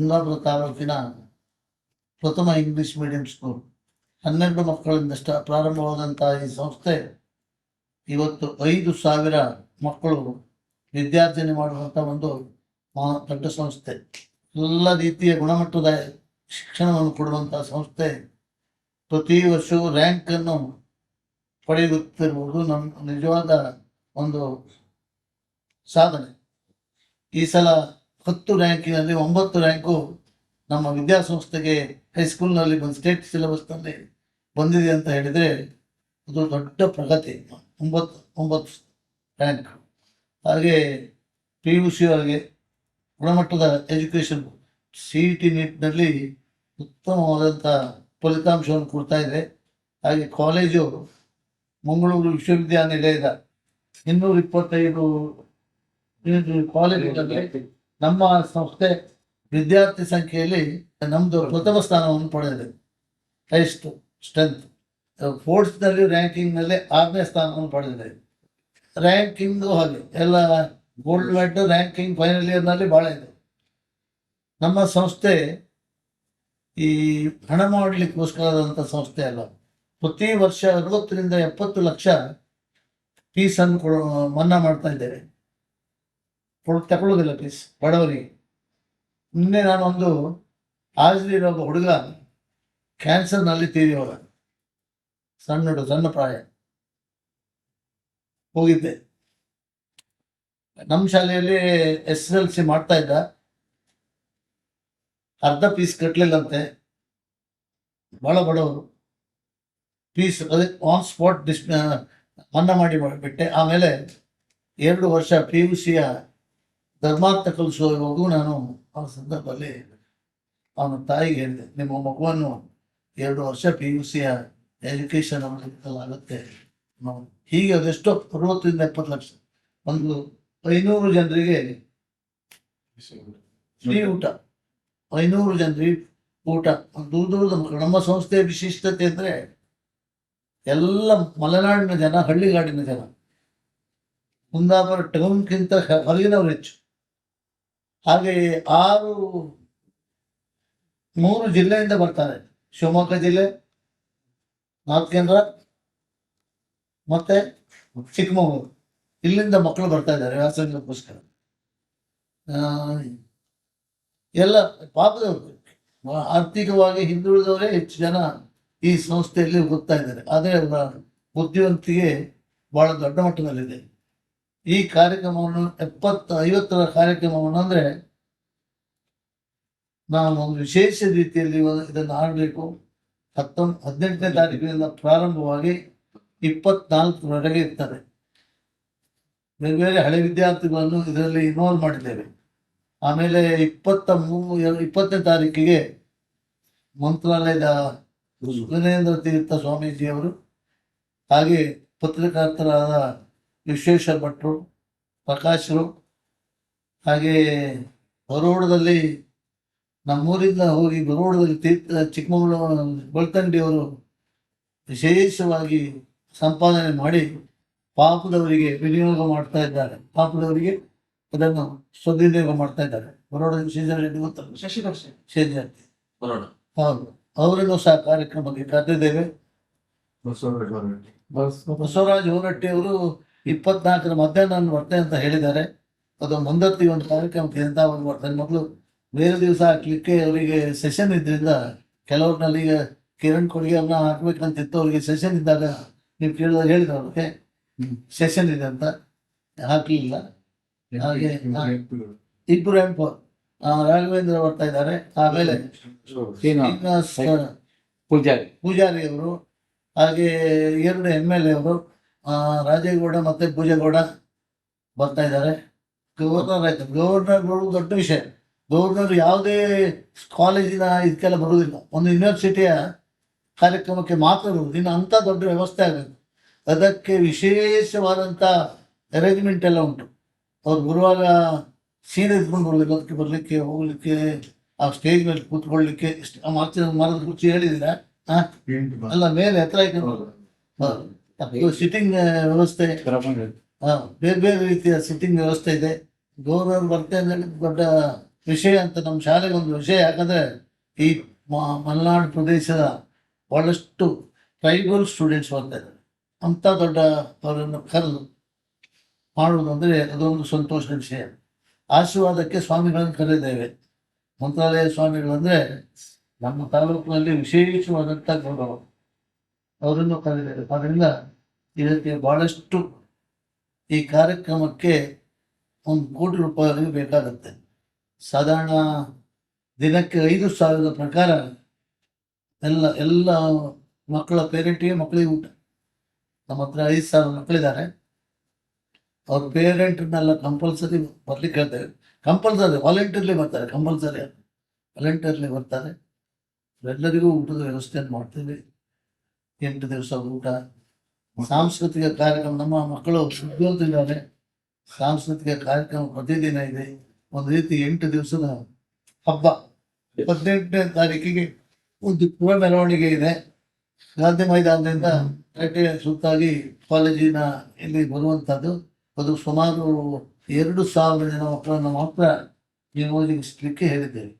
ಕುಂದಾಪುರ ತಾಲೂಕಿನ ಪ್ರಥಮ English medium school ಹನ್ನೆರಡು ಮಕ್ಕಳಿಂದ ಸ್ಟ, ಪ್ರಾರಂಭವಾದಂತಹ ಈ ಸಂಸ್ಥೆ ಇವತ್ತು ಐದು ಸಾವಿರ ಮಕ್ಕಳು ವಿದ್ಯಾರ್ಜನೆ ಮಾಡುವಂಥ ಒಂದು ದೊಡ್ಡ ಸಂಸ್ಥೆ. ಎಲ್ಲ ರೀತಿಯ ಗುಣಮಟ್ಟದ ಶಿಕ್ಷಣವನ್ನು ಕೊಡುವಂತಹ ಸಂಸ್ಥೆ ಪ್ರತಿ ವರ್ಷವೂ ರ್ಯಾಂಕನ್ನು ಪಡೆಯುತ್ತಿರುವುದು ನಮ್ಮ ನಿಜವಾದ ಒಂದು ಸಾಧನೆ. ಈ ಸಲ ಹತ್ತು ರ್ಯಾಂಕಿನಲ್ಲಿ ಒಂಬತ್ತು ರ್ಯಾಂಕು ನಮ್ಮ ವಿದ್ಯಾಸಂಸ್ಥೆಗೆ ಹೈಸ್ಕೂಲ್ನಲ್ಲಿ ಬಂದು ಸ್ಟೇಟ್ ಸಿಲೆಬಸ್ನಲ್ಲಿ ಬಂದಿದೆ ಅಂತ ಹೇಳಿದರೆ ಅದು ದೊಡ್ಡ ಪ್ರಗತಿ. ಒಂಬತ್ತು ಒಂಬತ್ತು ರ್ಯಾಂಕ್ ಹಾಗೆ ಪಿ ಯು ಸಿ ಅವರಿಗೆ ಗುಣಮಟ್ಟದ ಎಜುಕೇಷನ್ ಸಿ ಇ ಟಿ ನೀಟ್ನಲ್ಲಿ ಉತ್ತಮವಾದಂಥ ಫಲಿತಾಂಶವನ್ನು ಕೊಡ್ತಾ ಇದೆ. ಹಾಗೆ ಕಾಲೇಜು ಮಂಗಳೂರು ವಿಶ್ವವಿದ್ಯಾನಿಲಯದ ಇನ್ನೂರ ಇಪ್ಪತ್ತೈದು ಕಾಲೇಜುಗಳಲ್ಲಿ ನಮ್ಮ ಸಂಸ್ಥೆ ವಿದ್ಯಾರ್ಥಿ ಸಂಖ್ಯೆಯಲ್ಲಿ ನಮ್ಮದು ಪ್ರಥಮ ಸ್ಥಾನವನ್ನು ಪಡೆದಿದೆ. ಹೈಸ್ಟ್ ಸ್ಟ್ರೆಂತ್ ಸ್ಪೋರ್ಟ್ಸ್ನಲ್ಲಿ ರ್ಯಾಂಕಿಂಗ್ನಲ್ಲಿ ಆರನೇ ಸ್ಥಾನವನ್ನು ಪಡೆದಿದೆ. ರ್ಯಾಂಕಿಂಗು ಹಾಗೆ ಎಲ್ಲ ಗೋಲ್ಡ್ ಮೆಡಲ್ ರ್ಯಾಂಕಿಂಗ್ ಫೈನಲ್ ಇಯರ್ನಲ್ಲಿ ಭಾಳ ಇದೆ. ನಮ್ಮ ಸಂಸ್ಥೆ ಈ ಹಣ ಮಾಡಲಿಕ್ಕೋಸ್ಕರದಂಥ ಸಂಸ್ಥೆ ಅಲ್ಲ. ಪ್ರತಿ ವರ್ಷ ಅರವತ್ತರಿಂದ ಎಪ್ಪತ್ತು ಲಕ್ಷ ಫೀಸನ್ನು ಕೊಡೋ ಮನ್ನಾ ಮಾಡ್ತಾ ಇದ್ದೇವೆ. ತಗೊಳ್ಳೋದಿಲ್ಲ ಪ್ಲೀಸ್ ಬಡವರಿಗೆ ನಿನ್ನೆ ನಾನೊಂದು ಹಾಜರಿರೋ ಒಬ್ಬ ಹುಡುಗ ಕ್ಯಾನ್ಸರ್ನಲ್ಲಿ ತೀರಿಯೋಗ ಸಣ್ಣ ಹುಡುಗ ಸಣ್ಣ ಪ್ರಾಯ. ಹೋಗಿದ್ದೆ. ನಮ್ಮ ಶಾಲೆಯಲ್ಲಿ ಎಸ್ ಎಲ್ ಸಿ ಮಾಡ್ತಾ ಇದ್ದ. ಅರ್ಧ ಪೀಸ್ ಕಟ್ಟಲಿಲ್ಲಂತೆ ಬಹಳ ಬಡವರು. ಪೀಸ್ ಅದೇ ಆನ್ ಸ್ಪಾಟ್ ಡಿಸ್ ಮನ್ನಾ ಮಾಡಿ ಬಿಟ್ಟೆ. ಆಮೇಲೆ ಎರಡು ವರ್ಷ ಪಿ ಯು ಸಿಯ ಧರ್ಮಾರ್ಥ ಕಲಿಸುವವರೆಗೂ ನಾನು ಆ ಸಂದರ್ಭದಲ್ಲಿ ಅವನ ತಾಯಿಗೆ ಹೇಳಿದೆ, ನಿಮ್ಮ ಮಗುವನ್ನು ಎರಡು ವರ್ಷ ಪಿ ಯು ಸಿಯ ಎಜುಕೇಷನ್ ಆಗುತ್ತೆ ಹೀಗೆ ಅದೆಷ್ಟೋ ಅರವತ್ತರಿಂದ ಎಪ್ಪತ್ತು ಲಕ್ಷ. ಒಂದು ಐನೂರು ಜನರಿಗೆ ಫ್ರೀ ಊಟ. ಐನೂರು ಜನರಿಗೆ ಊಟ. ದೂರ ದೂರದ ನಮ್ಮ ಸಂಸ್ಥೆಯ ವಿಶಿಷ್ಟತೆ ಅಂದರೆ ಎಲ್ಲ ಮಲೆನಾಡಿನ ಜನ, ಹಳ್ಳಿಗಾಡಿನ ಜನ. ಕುಂದಾಪುರ ಟೌನ್ಗಿಂತ ಹೊರಗಿನವ್ರು ಹೆಚ್ಚು. ಹಾಗೆ ಆರು, ಮೂರು ಜಿಲ್ಲೆಯಿಂದ ಬರ್ತಾರೆ. ಶಿವಮೊಗ್ಗ ಜಿಲ್ಲೆ, ನಾರ್ತ್ ಕೇಂದ್ರ, ಮತ್ತೆ ಚಿಕ್ಕಮಗಳೂರು. ಇಲ್ಲಿಂದ ಮಕ್ಕಳು ಬರ್ತಾ ಇದ್ದಾರೆ ವ್ಯಾಸಂಗಕ್ಕೋಸ್ಕರ ಎಲ್ಲ ಪಾಪದವರು. ಆರ್ಥಿಕವಾಗಿ ಹಿಂದುಳಿದವರೇ ಹೆಚ್ಚು ಜನ ಈ ಸಂಸ್ಥೆಯಲ್ಲಿ ಓದ್ತಾ ಇದ್ದಾರೆ. ಆದರೆ ಅವರ ಬುದ್ಧಿವಂತಿಕೆ ಬಹಳ ದೊಡ್ಡ ಮಟ್ಟದಲ್ಲಿದೆ. ಈ ಕಾರ್ಯಕ್ರಮವನ್ನು ಎಪ್ಪತ್ತ ಐವತ್ತರ ಕಾರ್ಯಕ್ರಮವನ್ನು ಅಂದರೆ ನಾನು ಒಂದು ವಿಶೇಷ ರೀತಿಯಲ್ಲಿ ಇದನ್ನು ಆಡಬೇಕು ಹತ್ತೊಂಬ ಹದಿನೆಂಟನೇ ತಾರೀಕಿನಿಂದ ಪ್ರಾರಂಭವಾಗಿ ಇಪ್ಪತ್ನಾಲ್ಕರವರೆಗೆ ಇರ್ತದೆ. ಬೇರೆ ಬೇರೆ ಹಳೆ ವಿದ್ಯಾರ್ಥಿಗಳನ್ನು ಇದರಲ್ಲಿ ಇನ್ವಾಲ್ವ್ ಮಾಡಿದ್ದೇವೆ. ಆಮೇಲೆ ಇಪ್ಪತ್ತ ಮೂ ಇಪ್ಪತ್ತನೇ ತಾರೀಕಿಗೆ ಮಂತ್ರಾಲಯದ ಸುಗನೇಂದ್ರ ತೀರ್ಥ ಸ್ವಾಮೀಜಿಯವರು ಹಾಗೆ ಪತ್ರಕರ್ತರಾದ ವಿಶ್ವೇಶ್ವರ ಭಟ್ರು ಪ್ರಕಾಶರು ಹಾಗೆ ಬರೋಡದಲ್ಲಿ ನಮ್ಮೂರಿಂದ ಹೋಗಿ ಬರೋಡದಲ್ಲಿ ತೀರ್ಥ ಚಿಕ್ಕಮಗಳೂರು ಬಳ್ತಂಡಿಯವರು ವಿಶೇಷವಾಗಿ ಸಂಪಾದನೆ ಮಾಡಿ ಪಾಪದವರಿಗೆ ವಿನಿಯೋಗ ಮಾಡ್ತಾ ಇದ್ದಾರೆ. ಪಾಪದವರಿಗೆ ಅದನ್ನು ಸದ್ವಿನಿಯೋಗ ಮಾಡ್ತಾ ಇದ್ದಾರೆ. ಬರೋಡ ಶ್ರೀಧರ್ ರೆಡ್ಡಿ ಗೊತ್ತಲ್ಲ ಶಶಿಧರ್ ಶೇಜಾರ್ತಿ ಬರೋಡ. ಹೌದು. ಅವರನ್ನು ಸಹ ಕಾರ್ಯಕ್ರಮಕ್ಕೆ ಕರೆದಿದ್ದೇವೆ. ಬಸವರಾಜ್ ಹೊರಟ್ಟಿ ಅವರು ಇಪ್ಪತ್ನಾಲ್ಕರ ಮಧ್ಯಾಹ್ನ ನಾನು ಬರ್ತೇನೆ ಅಂತ ಹೇಳಿದ್ದಾರೆ. ಅದು ಮುಂದತ್ತಿ ಒಂದು ಕಾರ್ಯಕ್ರಮಕ್ಕೆ ಅಂತ ಒಂದು ಬರ್ತಾರೆ ಮಕ್ಕಳು ಬೇರೆ ದಿವಸ ಹಾಕ್ಲಿಕ್ಕೆ ಅವರಿಗೆ ಸೆಷನ್ ಇದ್ರಿಂದ ಕೆಲವ್ರನ್ನಲ್ಲಿ ಈಗ ಕಿರಣ್ ಕೊಡುಗೆ ಅವ್ರನ್ನ ಹಾಕ್ಬೇಕಂತಿತ್ತು ಅವರಿಗೆ ಸೆಷನ್ ಇದ್ದಾಗ ನೀವು ಕೇಳಿದಾಗ ಹೇಳಿದ್ರು ಅವ್ರಿಗೆ ಸೆಷನ್ ಇದೆ ಅಂತ. ಹಾಕಲಿಲ್ಲ. ಹಾಗೆ ಇಬ್ಬರು ಎಂಪು ರಾಘವೇಂದ್ರ ಬರ್ತಾ ಇದ್ದಾರೆ. ಆಮೇಲೆ ಪೂಜಾರಿ. ಪೂಜಾರಿ ಅವರು ಹಾಗೆ ಎರಡು ಎಂ ಎಲ್ ಎ ಅವರು. ರಾಜೇಗೌಡ ಮತ್ತು ಪೂಜೇಗೌಡ ಬರ್ತಾ ಇದ್ದಾರೆ. ಗವರ್ನರ್ ಆಯ್ತು. ಗವರ್ನರ್ಗಳು ದೊಡ್ಡ ವಿಷಯ. ಗವರ್ನರ್ ಯಾವುದೇ ಕಾಲೇಜಿನ ಇದಕ್ಕೆಲ್ಲ ಬರುವುದಿಲ್ಲ. ಒಂದು ಯೂನಿವರ್ಸಿಟಿಯ ಕಾರ್ಯಕ್ರಮಕ್ಕೆ ಮಾತ್ರ ಬರುವುದು. ಇನ್ನು ಅಂಥ ದೊಡ್ಡ ವ್ಯವಸ್ಥೆ ಆಗಬೇಕು. ಅದಕ್ಕೆ ವಿಶೇಷವಾದಂಥ ಅರೇಂಜ್ಮೆಂಟ್ ಎಲ್ಲ ಉಂಟು. ಅವ್ರು ಗುರುವಾರ ಸೀರೆ ಇದ್ಕೊಂಡು ಬರೋದಿಲ್ಲ ಅದಕ್ಕೆ ಬರಲಿಕ್ಕೆ ಹೋಗಲಿಕ್ಕೆ ಆ ಸ್ಟೇಜ್ ಮೇಲೆ ಕೂತ್ಕೊಳ್ಳಿಕ್ಕೆ ಮರದ ಕುರ್ಚಿ ಹೇಳಿದ್ದೀರಾ? ಹಾಂ ಅಲ್ಲ ಮೇಲೆ ಹತ್ರ ಇಟ್ಕೊಂಡು ಸಿಟ್ಟಿಂಗ್ ವ್ಯವಸ್ಥೆ ಹಾ, ಬೇರೆ ಬೇರೆ ರೀತಿಯ ಸಿಟ್ಟಿಂಗ್ ವ್ಯವಸ್ಥೆ ಇದೆ. ಗೌರವರು ಬರ್ತೆ ಅಂದ್ರೆ ದೊಡ್ಡ ವಿಷಯ ಅಂತ ನಮ್ಮ ಶಾಲೆಗೆ ಒಂದು ವಿಷಯ. ಯಾಕಂದ್ರೆ ಈ ಮ- ಮಲೆನಾಡು ಪ್ರದೇಶದ ಬಹಳಷ್ಟು ಟ್ರೈಬಲ್ ಸ್ಟೂಡೆಂಟ್ಸ್ ಬರ್ತಾ ಇದ್ದಾರೆ. ಅಂಥ ದೊಡ್ಡ ಅವರನ್ನು ಕರೆದು ಮಾಡುವುದು ಅಂದರೆ ಅದೊಂದು ಸಂತೋಷದ ವಿಷಯ. ಆಶೀರ್ವಾದಕ್ಕೆ ಸ್ವಾಮಿಗಳನ್ನು ಕರೆದೇವೆ ಮಂತ್ರಾಲಯ ಸ್ವಾಮಿಗಳು ಅಂದರೆ ನಮ್ಮ ತಾಲೂಕಿನಲ್ಲಿ ವಿಶೇಷವಾದಂಥ ಗೌರವ. ಅವರನ್ನು ಕರೆದಿದ್ದಾರೆ. ಅದರಿಂದ ಇದಕ್ಕೆ ಬಹಳಷ್ಟು ಈ ಕಾರ್ಯಕ್ರಮಕ್ಕೆ ಒಂದು ಕೋಟಿ ರೂಪಾಯಿ ಬೇಕಾಗುತ್ತೆ. ಸಾಧಾರಣ ದಿನಕ್ಕೆ ಐದು ಸಾವಿರದ ಪ್ರಕಾರ ಎಲ್ಲ ಎಲ್ಲ ಮಕ್ಕಳ ಪೇರೆಂಟಿಗೆ ಮಕ್ಕಳಿಗೆ ಊಟ. ನಮ್ಮ ಹತ್ರ ಐದು ಸಾವಿರ ಮಕ್ಕಳಿದ್ದಾರೆ. ಅವ್ರ ಪೇರೆಂಟ್ನೆಲ್ಲ ಕಂಪಲ್ಸರಿ ಬರ್ಲಿಕ್ಕೆ ಹೇಳ್ತೇವೆ ಕಂಪಲ್ಸರಿ ವಾಲಂಟಿಯರ್ಲಿ ಬರ್ತಾರೆ, ಕಂಪಲ್ಸರಿ. ವಾಲಂಟಿಯರ್ಲಿ ಬರ್ತಾರೆ. ಎಲ್ಲರಿಗೂ ಊಟದ ವ್ಯವಸ್ಥೆಯನ್ನು ಮಾಡ್ತೀವಿ. ಎಂಟು ದಿವಸ ಊಟ. ಸಾಂಸ್ಕೃತಿಕ ಕಾರ್ಯಕ್ರಮ ನಮ್ಮ ಮಕ್ಕಳು ವಿದ್ಯಾರ್ಥಿದ್ದಾರೆ ಸಾಂಸ್ಕೃತಿಕ ಕಾರ್ಯಕ್ರಮ ಪ್ರತಿದಿನ ಇದೆ. ಒಂದು ರೀತಿ ಎಂಟು ದಿವಸದ ಹಬ್ಬ. ಹದಿನೆಂಟನೇ ತಾರೀಕಿಗೆ ಒಂದು ಪುರ ಮೆರವಣಿಗೆ ಇದೆ. ಗಾಂಧಿ ಮೈದಾನದಿಂದ ಕಟ್ಟೆ ಸುತ್ತಾಗಿ ಕಾಲೇಜಿನ ಇಲ್ಲಿ ಬರುವಂಥದ್ದು. ಅದು ಸುಮಾರು ಎರಡು ಸಾವಿರ ಜನ ಮಕ್ಕಳನ್ನು ಮಾತ್ರ ನಿಯೋಜಿಸಲಿಕ್ಕೆ ಹೇಳಿದ್ದೇವೆ.